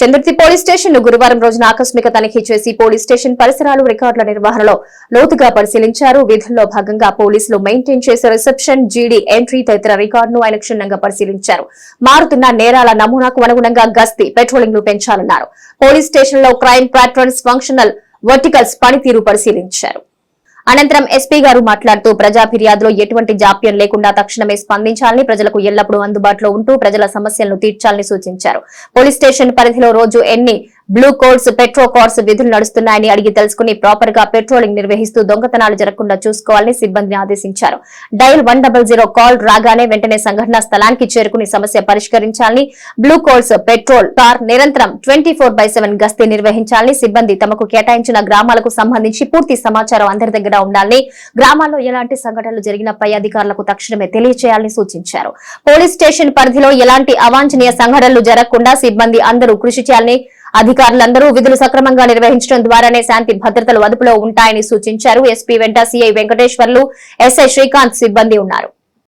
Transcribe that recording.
చంద్రతి police స్టేషన్ను గురువారం రోజున ఆకస్మిక తనిఖీ చేసి పోలీస్ స్టేషన్ పరిసరాలు రికార్డుల నిర్వహణలో లోతుగా పరిశీలించారు. విధుల్లో భాగంగా పోలీసులు మెయింటైన్ చేసే రిసెప్షన్ జీడీ ఎంట్రీ తదితర రికార్డును ఆయన క్షుణ్ణంగా పరిశీలించారు. మారుతున్న నేరాల నమూనాకు అనుగుణంగా గస్తీ పెట్రోలింగ్ను పెంచాలన్నారు. పోలీస్ స్టేషన్లో క్రైమ్ ప్యాట్రన్స్ ఫంక్షనల్ వర్టికల్స్ పనితీరు పరిశీలించారు. అనంతరం ఎస్పీ గారు మాట్లాడుతూ ప్రజా ఫిర్యాదులో ఎటువంటి జాప్యం లేకుండా తక్షణమే స్పందించాలని ప్రజలకు ఎల్లప్పుడూ అందుబాటులో ఉంటూ ప్రజల సమస్యలను తీర్చాలని సూచించారు. పోలీస్ స్టేషన్ పరిధిలో రోజు ఎన్ని బ్లూ కోడ్స్ పెట్రో కార్డ్స్ విధులు నడుస్తున్నాయని అడిగి తెలుసుకుని ప్రాపర్గా పెట్రోలింగ్ నిర్వహిస్తూ దొంగతనాలు జరగకుండా చూసుకోవాలని సిబ్బందిని ఆదేశించారు. Dial one double zero call రాగానే వెంటనే సంఘటనా స్థలానికి చేరుకుని సమస్య పరిష్కరించాలని బ్లూ కోడ్స్ పెట్రోల్ కార్ నిరంతరం ట్వంటీ ఫోర్ బై సెవెన్ గస్తీ నిర్వహించాలని సిబ్బంది తమకు కేటాయించిన గ్రామాలకు సంబంధించి పూర్తి సమాచారం అందరి దగ్గర ఉండాలని గ్రామాల్లో ఎలాంటి సంఘటనలు జరిగిన పై అధికారులకు తక్షణమే తెలియజేయాలని సూచించారు. పోలీస్ స్టేషన్ పరిధిలో ఎలాంటి అవాంఛనీయ సంఘటనలు జరగకుండా సిబ్బంది అందరూ కృషి చేయాలని అధికారులందరూ విధులు సక్రమంగా నిర్వహించడం ద్వారానే శాంతి భద్రతలు అదుపులో ఉంటాయని సూచించారు. ఎస్పీ వెంట సీఐ వెంకటేశ్వర్లు ఎస్ఐ శ్రీకాంత్ సిబ్బంది ఉన్నారు.